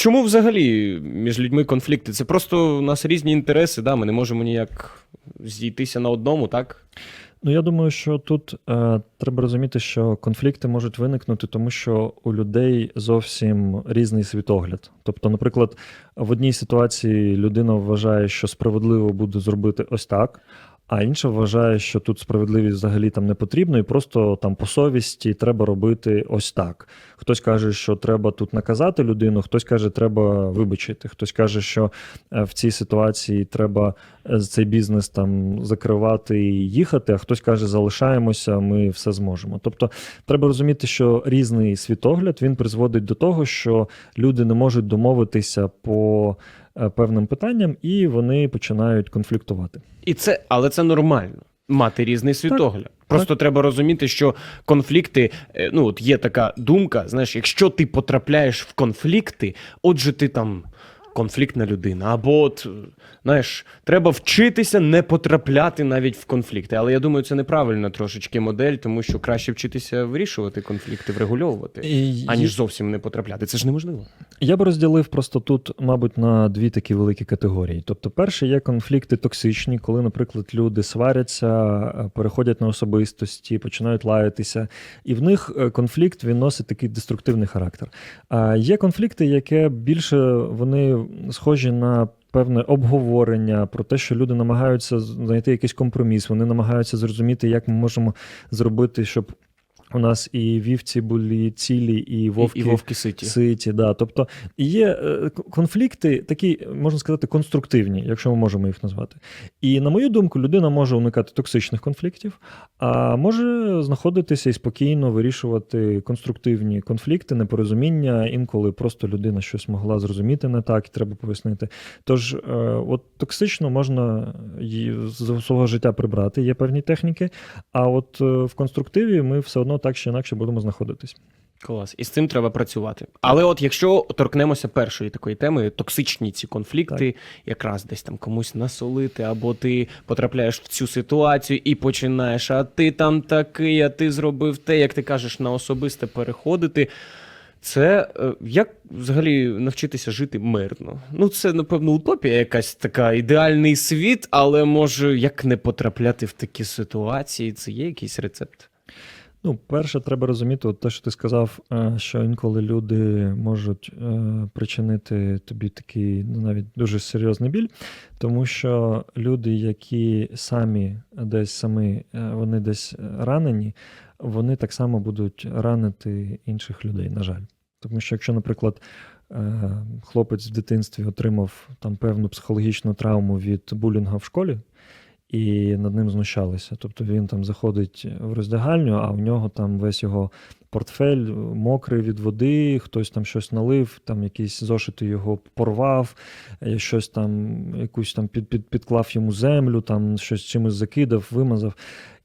чому взагалі між людьми конфлікти? Це просто у нас різні інтереси, да? ми не можемо ніяк зійтися на одному, так? Ну, я думаю, що тут е, треба розуміти, що конфлікти можуть виникнути, тому що у людей зовсім різний світогляд. Тобто, наприклад, в одній ситуації людина вважає, що справедливо буде зробити ось так. А інша вважає, що тут справедливість взагалі там не потрібно, і просто там по совісті треба робити ось так. Хтось каже, що треба тут наказати людину, хтось каже, треба вибачити. Хтось каже, що е, в цій ситуації треба е, цей бізнес там закривати і їхати, а хтось каже, залишаємося, ми все зможемо. Тобто, треба розуміти, що різний світогляд він призводить до того, що люди не можуть домовитися по певним питанням, і вони починають конфліктувати. І це, але це нормально. Мати різний світогляд. Просто треба розуміти, що конфлікти, е, ну от є така думка, знаєш, якщо ти потрапляєш в конфлікти, отже, ти там конфліктна людина. Або от, знаєш, треба вчитися не потрапляти навіть в конфлікти. Але я думаю, це неправильна трошечки модель, тому що краще вчитися вирішувати конфлікти, врегульовувати, І- аніж зовсім не потрапляти. Це ж неможливо. Я б розділив просто тут, мабуть, на дві такі великі категорії. Тобто, перше є конфлікти токсичні, коли, наприклад, люди сваряться, е, переходять на особистості, починають лаятися, і в них е, конфлікт він носить такий деструктивний характер. А є конфлікти, які більше вони схожі на. Певне обговорення про те, що люди намагаються знайти якийсь компроміс, вони намагаються зрозуміти, як ми можемо зробити, щоб у нас і вівці були цілі, і вовки І, і вовки ситі. Ситі, да. Тобто є е, конфлікти, такі, можна сказати, конструктивні, якщо ми можемо їх назвати. І на мою думку, людина може уникати токсичних конфліктів, а може знаходитися і спокійно вирішувати конструктивні конфлікти, непорозуміння. Інколи просто людина щось могла зрозуміти не так, і треба пояснити. Тож, е, от токсично можна з свого життя прибрати, є певні техніки. А от е, в конструктиві ми все одно так чи інакше будемо знаходитись. Клас, і з цим треба працювати. Але от якщо торкнемося першої такої теми, токсичні ці конфлікти, якраз десь там комусь насолити, або ти потрапляєш в цю ситуацію і починаєш, а ти там такий, а ти зробив те, як ти кажеш, на особисте переходити. Це е, як взагалі навчитися жити мирно? Ну, це, напевно, утопія, якась така ідеальний світ, але може як не потрапляти в такі ситуації? Це є якийсь рецепт? Ну, перше, треба розуміти, от те, що ти сказав, е, що інколи люди можуть е, причинити тобі такий ну, навіть дуже серйозний біль, тому що люди, які самі десь самі, е, вони десь ранені, вони так само будуть ранити інших людей, на жаль. Тому що, якщо, наприклад, хлопець в дитинстві отримав там певну психологічну травму від булінга в школі, і над ним знущалися. Тобто він там заходить в роздягальню, а в нього там весь його портфель мокрий від води, хтось там щось налив, там якісь зошити його порвав, е, щось там, якусь там під, під, підклав йому землю, там щось чимось закидав, вимазав.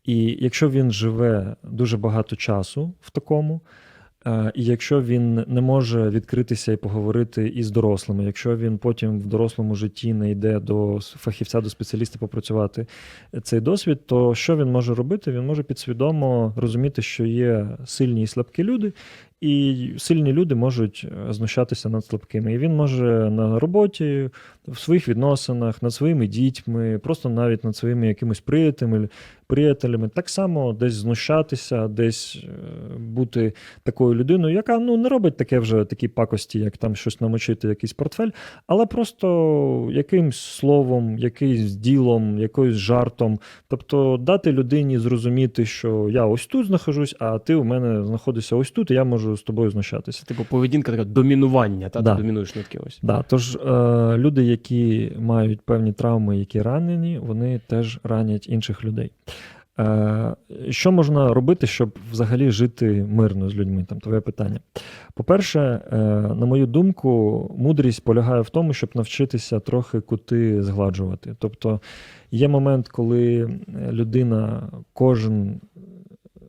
І якщо він живе дуже багато часу в такому, І якщо він не може відкритися і поговорити із дорослими, якщо він потім в дорослому житті не йде до фахівця, до спеціаліста попрацювати цей досвід, то що він може робити? Він може підсвідомо розуміти, що є сильні і слабкі люди, і сильні люди можуть е, знущатися над слабкими. І він може на роботі, в своїх відносинах, над своїми дітьми, просто навіть над своїми якимись приятелями, приятелями, так само десь знущатися, десь е, бути такою людиною, яка ну не робить таке вже такі пакості, як там щось намочити, якийсь портфель, але просто якимсь словом, якимсь ділом, якоюсь жартом. Тобто дати людині зрозуміти, що я ось тут знаходжусь, а ти у мене знаходишся ось тут, і я можу з тобою знущатися. Типу поведінка така домінування, та Да. ти домінуєш над кимось. Да, тож е, люди, які мають певні травми, які ранені, вони теж ранять інших людей. Е, що можна робити, щоб взагалі жити мирно з людьми? Там твоє питання. По-перше, е, на мою думку, мудрість полягає в тому, щоб навчитися трохи кути згладжувати. Тобто є момент, коли людина кожен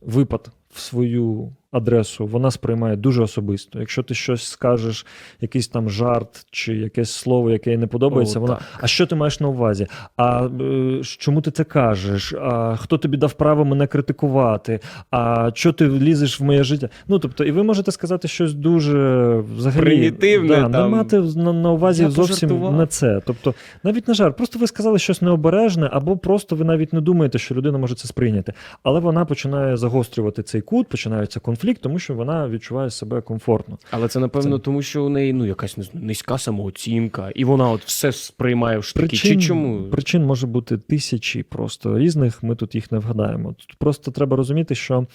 випад в свою адресу вона сприймає дуже особисто. Якщо ти щось скажеш, якийсь там жарт чи якесь слово, яке їй не подобається, О, вона так. а що ти маєш на увазі? А е, чому ти це кажеш? А хто тобі дав право мене критикувати? А що ти лізеш в моє життя? Ну тобто, і ви можете сказати щось дуже взагалі Примітивне, да, не мати на, на увазі Я зовсім пожартував. не це. Тобто, навіть не жарт, просто ви сказали щось необережне, або просто ви навіть не думаєте, що людина може це сприйняти. Але вона починає загострювати цей кут, починається конфлікт, тому що вона відчуває себе комфортно. Але це напевно Це- тому, що у неї ну якась низька самооцінка, і вона от все сприймає в штики. Чи чому? причин може бути тисячі просто різних. Ми тут їх не вгадаємо. Тут просто треба розуміти, що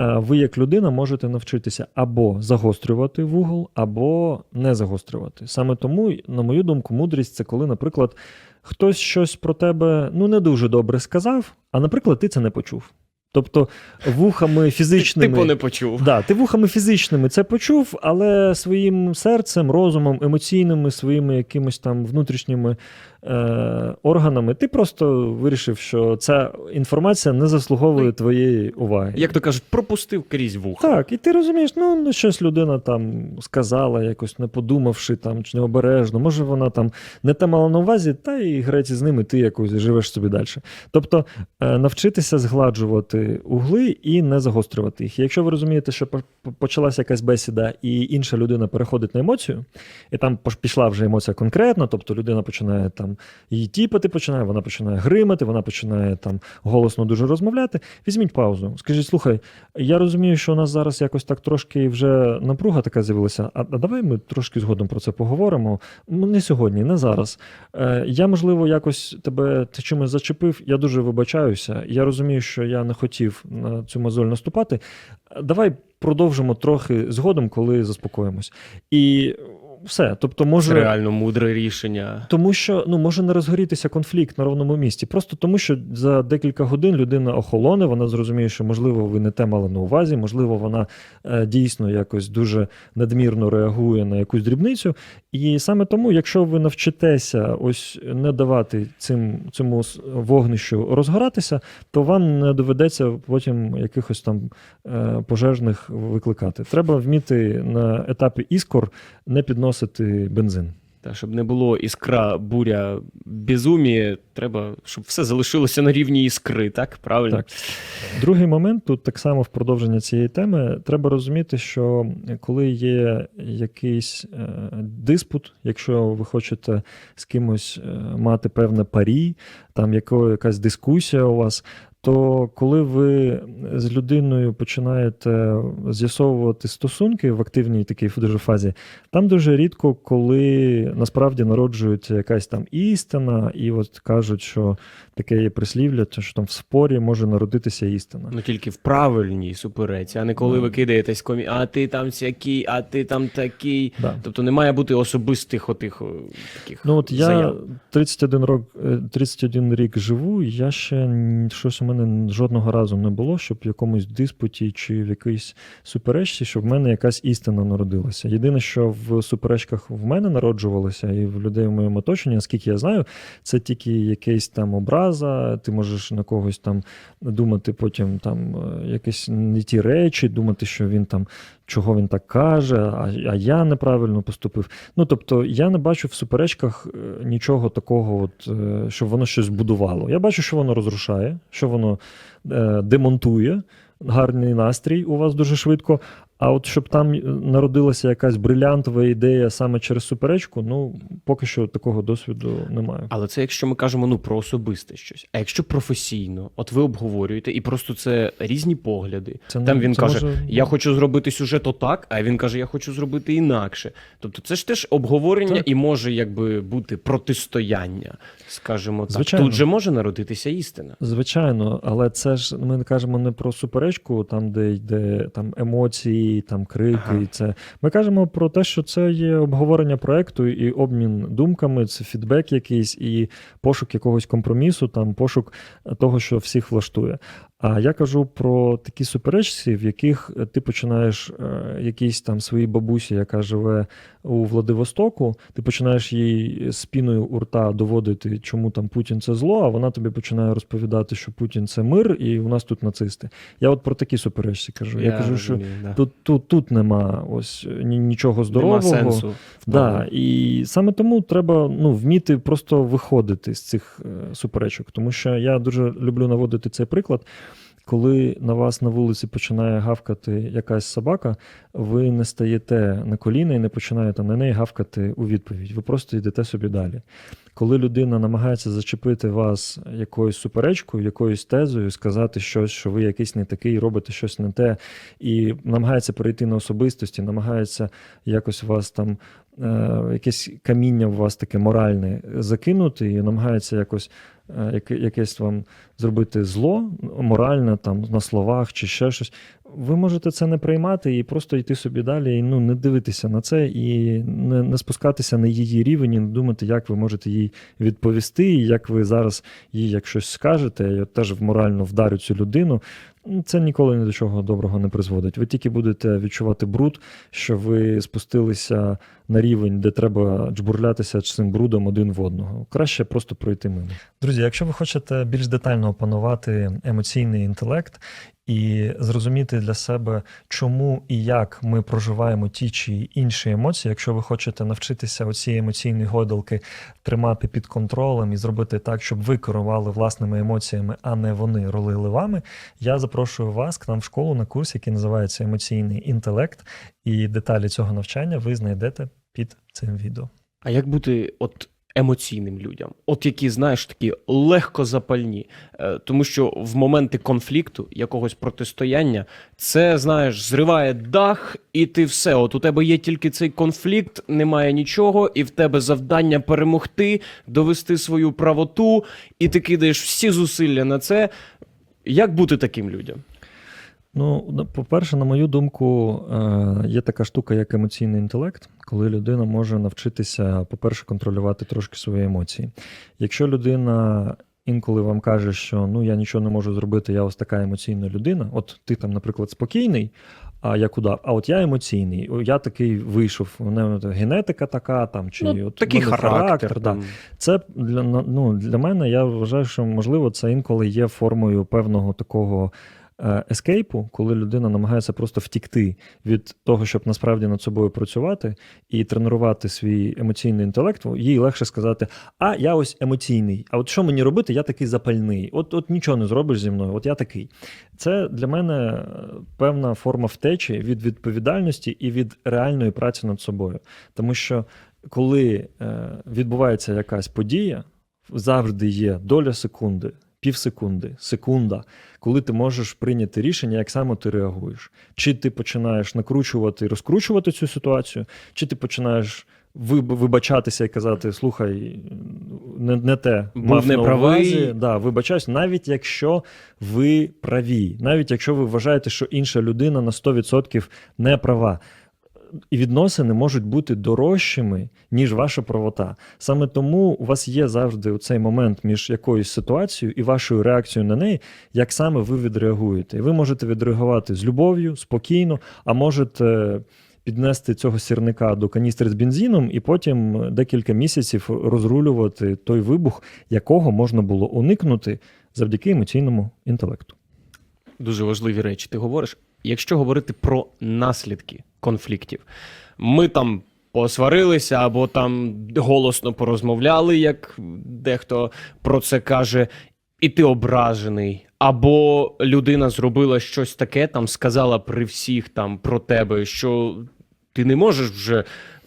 е, ви, як людина, можете навчитися або загострювати вугол, або не загострювати. Саме тому, на мою думку, мудрість це коли, наприклад, хтось щось про тебе ну не дуже добре сказав, а наприклад, ти це не почув. Тобто вухами фізичними. Типу не почув. Да, ти вухами фізичними це почув, але своїм серцем, розумом, емоційними, своїми якимись там внутрішніми органами, ти просто вирішив, що ця інформація не заслуговує твоєї уваги. Як то кажуть, пропустив крізь вуха. Так, і ти розумієш, ну ну, щось людина там сказала, якось не подумавши там чи необережно. Може, вона там не те мала на увазі, та і греці з ними, ти якось живеш собі далі. Тобто е, навчитися згладжувати угли і не загострювати їх. Якщо ви розумієте, що по- по- почалася якась бесіда, і інша людина переходить на емоцію, і там пішла вже емоція конкретно, тобто людина починає там її тіпати, починає, вона починає гримати, вона починає там голосно дуже розмовляти. Візьміть паузу. Скажіть, слухай, я розумію, що у нас зараз якось так трошки вже напруга така з'явилася. А, давай ми трошки згодом про це поговоримо. Ну, не сьогодні, не зараз. Е, я, можливо, якось тебе ти чимось зачепив. Я дуже вибачаюся. Я розумію, що я не хотів на цю мозоль наступати. Давай продовжимо трохи згодом, коли заспокоїмось. І все. Тобто, може. Це реально мудре рішення. Тому що ну може не розгорітися конфлікт на ровному місці. Просто тому, що за декілька годин людина охолоне, вона зрозуміє, що можливо ви не те мали на увазі, можливо, вона е, дійсно якось дуже надмірно реагує на якусь дрібницю. І саме тому, якщо ви навчитеся ось не давати цим цьому вогнищу розгоратися, то вам не доведеться потім якихось там е, пожежних викликати. Треба вміти на етапі іскор не підносити бензин. Та щоб не було іскра, буря, безумі, треба, щоб все залишилося на рівні іскри, так? Правильно? Так. Другий момент тут так само в продовження цієї теми. Треба розуміти, що коли є якийсь е, диспут, якщо ви хочете з кимось е, мати певне парі, там яко, якась дискусія у вас. То коли ви з людиною починаєте з'ясовувати стосунки в активній такій дуже фазі, там дуже рідко, коли насправді народжується якась там істина, і от кажуть, що таке є прислів'я, що там в спорі може народитися істина. Ну тільки в правильній супереці, а не коли Ну. ви кидаєтесь комі, а ти там сякий, а ти там такий. Да. Тобто не має бути особистих отих таких. Ну от я заяв. 31 рок, е, 31 рік живу, я ще щось у мене жодного разу не було, щоб в якомусь диспуті чи в якійсь суперечці, щоб в мене якась істина народилася. Єдине, що в суперечках в мене народжувалося, і в людей в моєму оточенні, наскільки я знаю, це тільки якийсь там образа, ти можеш на когось там думати потім там е, якісь не ті речі, думати, що він там. Чого він так каже, а, а я неправильно поступив. Ну тобто, я не бачу в суперечках е, нічого такого, от, е, щоб воно щось будувало. Я бачу, що воно розрушає, що воно е, демонтує гарний настрій у вас дуже швидко. А от щоб там е, народилася якась брилянтова ідея саме через суперечку, ну поки що такого досвіду немає. Але це якщо ми кажемо ну про особисте щось. А якщо професійно, от ви обговорюєте, і просто це різні погляди. Це не- Там він це каже: може- Я хочу зробити сюжет отак, а він каже, я хочу зробити інакше. Тобто, це ж теж обговорення Так. і може якби бути протистояння, скажімо так. Звичайно. Тут же може народитися істина. Звичайно, але це ж ми кажемо не про суперечку, там, де йде там емоції, там крики. Ага. І це ми кажемо про те, що це є обговорення проекту і обмін думками, це фідбек якийсь і пошук якогось компромісу, там пошук того, що всіх влаштує. А я кажу про такі суперечці, в яких е, ти починаєш е, якійсь там своїй бабусі, яка живе у Владивостоку, ти починаєш їй спіною у рта доводити, чому там Путін це зло, а вона тобі починає розповідати, що Путін це мир, і у нас тут нацисти. Я от про такі суперечці кажу. Я, кажу, що розумію, да. тут, тут, тут нема ось ні, нічого здорового. Нема сенсу. Да, і саме тому треба ну, вміти просто виходити з цих е, суперечок. Тому що я дуже люблю наводити цей приклад. Коли на вас на вулиці починає гавкати якась собака, ви не стаєте на коліна і не починаєте на неї гавкати у відповідь. Ви просто йдете собі далі. Коли людина намагається зачепити вас якоюсь суперечкою, якоюсь тезою, сказати щось, що ви якийсь не такий, робите щось не те, і намагається перейти на особистості, намагається якось вас там е, якесь каміння в вас таке моральне закинути, і намагається якось якесь вам зробити зло моральне там на словах чи ще щось. Ви можете це не приймати і просто йти собі далі, і ну не дивитися на це, і не, не спускатися на її рівень, і не думати, як ви можете їй відповісти, і як ви зараз їй як щось скажете, я теж морально вдарю цю людину. Ну, Це ніколи ні до чого доброго не призводить. Ви тільки будете відчувати бруд, що ви спустилися на рівень, де треба джбурлятися цим брудом один в одного. Краще просто пройти мимо. Друзі, якщо ви хочете більш детально опанувати емоційний інтелект і зрозуміти для себе, чому і як ми проживаємо ті чи інші емоції, якщо ви хочете навчитися оці емоційні гойдалки тримати під контролем і зробити так, щоб ви керували власними емоціями, а не вони рулили вами, я запрошую вас к нам в школу на курс, який називається Емоційний інтелект, і деталі цього навчання ви знайдете під цим відео. А як бути от емоційним людям? От які, знаєш, такі легкозапальні. Е, Тому що в моменти конфлікту, якогось протистояння, це, знаєш, зриває дах, і ти все. От у тебе є тільки цей конфлікт, немає нічого, і в тебе завдання перемогти, довести свою правоту, і ти кидаєш всі зусилля на це. Як бути таким людям? Ну, по-перше, на мою думку, е, є така штука, як емоційний інтелект, коли людина може навчитися, по-перше, контролювати трошки свої емоції. Якщо людина інколи вам каже, що ну я нічого не можу зробити, я ось така емоційна людина, от ти там, наприклад, спокійний. А я куди? А от я емоційний, я такий вийшов. У мене генетика така, там чи ну, от такий мене характер. да. Це для ну, для мене, я вважаю, що можливо це інколи є формою певного такого ескейпу, коли людина намагається просто втікти від того, щоб насправді над собою працювати і тренувати свій емоційний інтелект. Їй легше сказати: А я ось емоційний. А от що мені робити? Я такий запальний. От, от нічого не зробиш зі мною. От я такий. Це для мене е, певна форма втечі від відповідальності і від реальної праці над собою. Тому що коли е, відбувається якась подія, завжди є доля секунди, півсекунди, секунда, коли ти можеш прийняти рішення, як саме ти реагуєш. Чи ти починаєш накручувати і розкручувати цю ситуацію, чи ти починаєш вибачатися і казати: слухай, не, не те Був мав на неправий. увазі, да, вибачаюсь, навіть якщо ви праві, навіть якщо ви вважаєте, що інша людина на 100% не права. І відносини можуть бути дорожчими, ніж ваша правота. Саме тому у вас є завжди цей момент між якоюсь ситуацією і вашою реакцією на неї, як саме ви відреагуєте. І ви можете відреагувати з любов'ю, спокійно, а можете піднести цього сірника до каністри з бензином і потім декілька місяців розрулювати той вибух, якого можна було уникнути завдяки емоційному інтелекту. Дуже важливі речі ти говориш. Якщо говорити про наслідки конфліктів, ми там посварилися або там голосно порозмовляли, як дехто про це каже, і ти ображений. Або людина зробила щось таке, там сказала при всіх там про тебе, що ти не можеш вже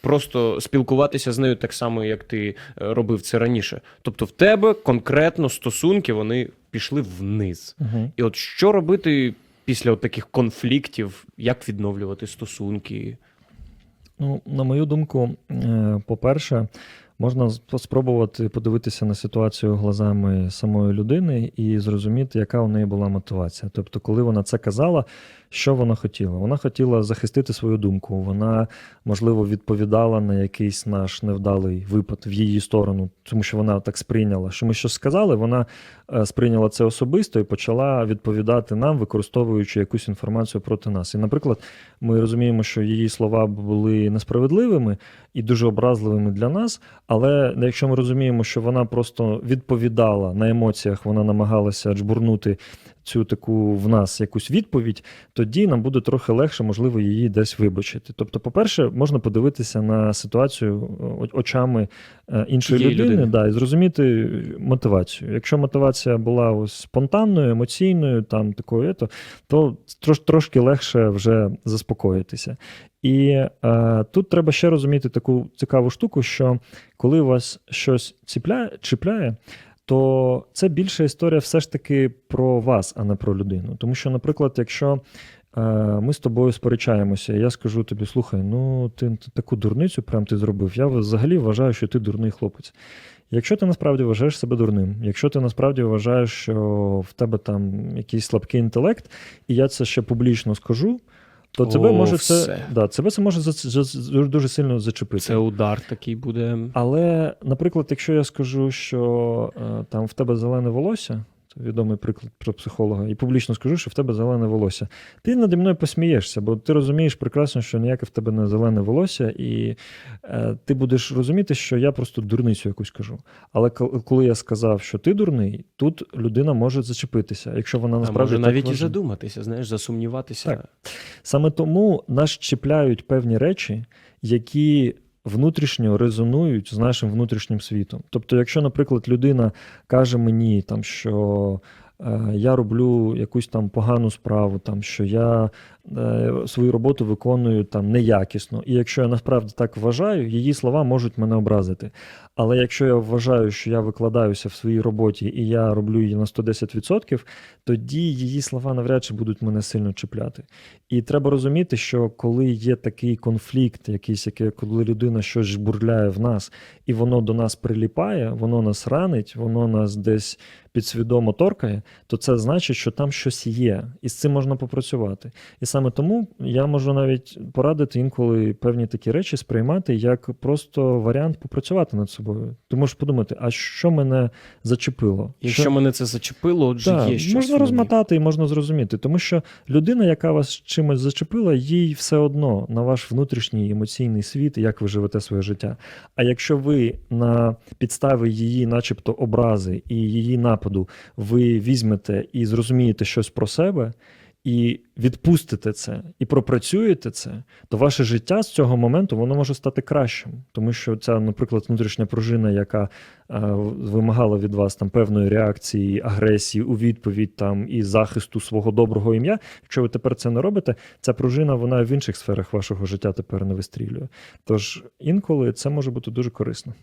просто спілкуватися з нею так само, як ти е, робив це раніше. Тобто, в тебе конкретно стосунки вони пішли вниз. Угу. І от що робити після от таких конфліктів, як відновлювати стосунки? Ну, на мою думку, е, по-перше, можна спробувати подивитися на ситуацію глазами самої людини і зрозуміти, яка у неї була мотивація. Тобто, коли вона це казала, що вона хотіла? Вона хотіла захистити свою думку. Вона, можливо, відповідала на якийсь наш невдалий випад в її сторону, тому що вона так сприйняла. Що ми щось сказали, вона е, сприйняла це особисто і почала відповідати нам, використовуючи якусь інформацію проти нас. І, наприклад, ми розуміємо, що її слова були несправедливими і дуже образливими для нас. Але якщо ми розуміємо, що вона просто відповідала на емоціях, вона намагалася джбурнути цю таку в нас якусь відповідь, тоді нам буде трохи легше, можливо, її десь вибачити. Тобто, по-перше, можна подивитися на ситуацію очами е, іншої людини, людини. Да, і зрозуміти мотивацію. Якщо мотивація була ось спонтанною, емоційною, там такою, то, то трош, трошки легше вже заспокоїтися. І е, тут треба ще розуміти таку цікаву штуку, що коли у вас щось ціпляє, чіпляє, то це більша історія все ж таки про вас, а не про людину. Тому що, наприклад, якщо е, ми з тобою сперечаємося, і я скажу тобі: слухай, ну ти таку дурницю прям ти зробив. Я взагалі вважаю, що ти дурний хлопець. Якщо ти насправді вважаєш себе дурним, якщо ти насправді вважаєш, що в тебе там якийсь слабкий інтелект, і я це ще публічно скажу, то тебе О, може це, да, тебе це може за, за, за- дуже сильно зачепити. Це удар такий буде. Але, наприклад, якщо я скажу, що е, там в тебе зелене волосся, відомий приклад про психолога, і публічно скажу, що в тебе зелене волосся, ти наді мною посмієшся, бо ти розумієш прекрасно, що ніяке в тебе не зелене волосся, і е, ти будеш розуміти, що я просто дурницю якусь кажу. Але коли я сказав, що ти дурний, тут людина може зачепитися, якщо вона насправді. А може так навіть і вважає. задуматися, знаєш, засумніватися. Так. Саме тому нас чіпляють певні речі, які внутрішньо резонують з нашим внутрішнім світом. Тобто, якщо, наприклад, людина каже мені, там, що е, я роблю якусь там погану справу, там, що я свою роботу виконую там неякісно, і якщо я насправді так вважаю, її слова можуть мене образити. Але якщо я вважаю, що я викладаюся в своїй роботі і я роблю її на 110%, тоді її слова навряд чи будуть мене сильно чіпляти. І треба розуміти, що коли є такий конфлікт, якийсь, яке, коли людина щось жбурляє в нас, і воно до нас приліпає, воно нас ранить, воно нас десь підсвідомо торкає, то це значить, що там щось є, і з цим можна попрацювати. І саме тому я можу навіть порадити інколи певні такі речі сприймати як просто варіант попрацювати над собою. Ти можеш подумати, а що мене зачепило? Якщо Що- мене це зачепило, отже, так, є щось. можна розмотати і можна зрозуміти, тому що людина, яка вас чимось зачепила, їй все одно на ваш внутрішній емоційний світ, як ви живете своє життя. А якщо ви на підставі її, начебто, образи і її нападу, ви візьмете і зрозумієте щось про себе. І відпустите це, і пропрацюєте це, то ваше життя з цього моменту воно може стати кращим, тому що ця, наприклад, внутрішня пружина, яка е, вимагала від вас там певної реакції, агресії у відповідь там і захисту свого доброго ім'я. Якщо ви тепер це не робите, ця пружина вона в інших сферах вашого життя тепер не вистрілює. Тож інколи це може бути дуже корисно.